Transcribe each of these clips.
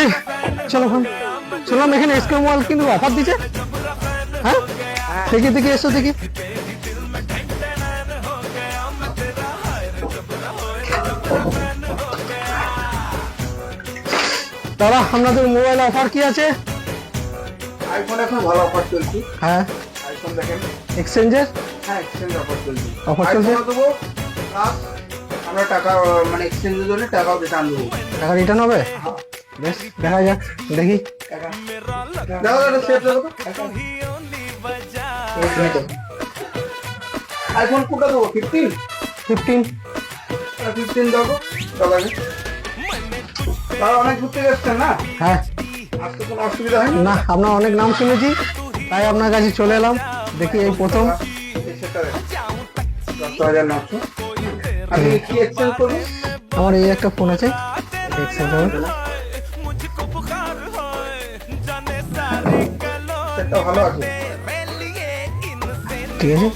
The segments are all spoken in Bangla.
এই চলো এখানে। এসকে মোবাইল কিন্তু অফার দিচ্ছে হ্যাঁ? দেখি দেখি এসো দেখি। দাদা আপনাদের মোবাইল অফার কি আছে? আইফোন এখন ভালো অফার চলছে। হ্যাঁ। আইফোন দেখেন। এক্সচেঞ্জের হ্যাঁ এক্সচেঞ্জ অফার চলছে। Offer চলছে? দেবো প্লাস আমরা টাকা মানে এক্সচেঞ্জের জন্য টাকাও রিটার্ন দেবো টাকা রিটার্ন হবে? বেশ দেখা যাক দেখি। আইফোন কোনটা দেবো? ফিফটিন ফিফটিন ফিফটিন দেবো দাদাকে তারা অনেক ঘুরতে গেছেন না? হ্যাঁ। আসতে কোনো অসুবিধা হয়নি? না আপনার অনেক নাম শুনেছি তাই আপনার কাছে চলে এলাম। দেখি এই প্রথম। দশ হাজার নশো আমি কি এক্সচেঞ্জ আমার এই একটা ফোন আছে exchange হবে। ভালো আছে। ঠিক আছে?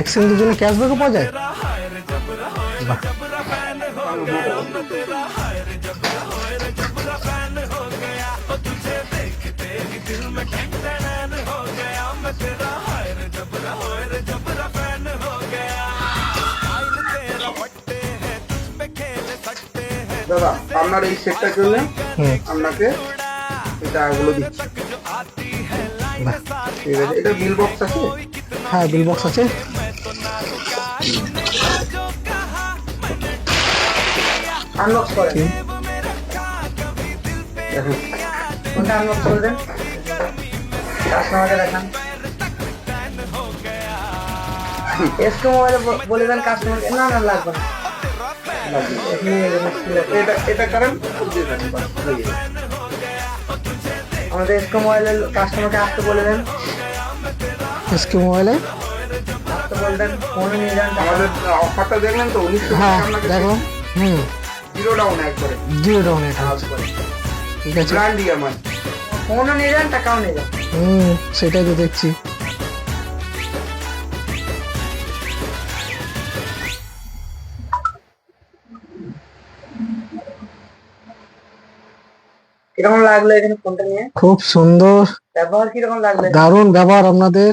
এক্সচেঞ্জের জন্য ক্যাশব্যাকও পাওয়া যায়? বাহ। দাদা আপনার এই সেটটার জন্য আপনাকে এই টাকাগুলো দিচ্ছি। ঠিক আছে এটা বিল বক্স আছে? হ্যাঁ বিল বক্স আছে। আনবক্স করেন। কি? দেখুন। কোনটা আনবক্স করবেন কাস্টমারকে দেখান। এসকে মোবাইলে বলে দেন কাস্টমার না না লাগবে না। এটা এটা কারণ? হয়ে। আমাদের এসকে মোবাইলের কাস্টমারকে আসতে বলে দেন। এসকে মোবাইলে? আসতে বলে দেন ফোনে নিয়ে যান। আমাদের অফারটা দেখলেন তো উনিশশো হ্যাঁ দেখলাম। হুম। জিরো ডাউন একবারে জিরো ডাউন এটা ঠিক আছে। ব্র্যান্ড ইএমআই ফোনও নিয়ে যান টাকাও নিয়ে যান। হুম সেটাই তো দেখছি। কীরকম লাগল এখানে ফোনটা নিয়ে? খুব সুন্দর ব্যবহার কীরকম লাগল? দারুণ ব্যবহার আপনাদের।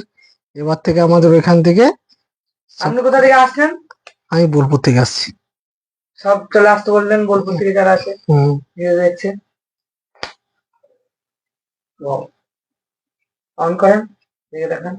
এবার থেকে আমাদের ওইখান থেকে আপনি কোথা থেকে আসছেন? আমি বোলপুর থেকে আসছি। সব চলে আসতে বললেন বোলপুর থেকে যারা আছে দেখছে অন করেন দেখে দেখান।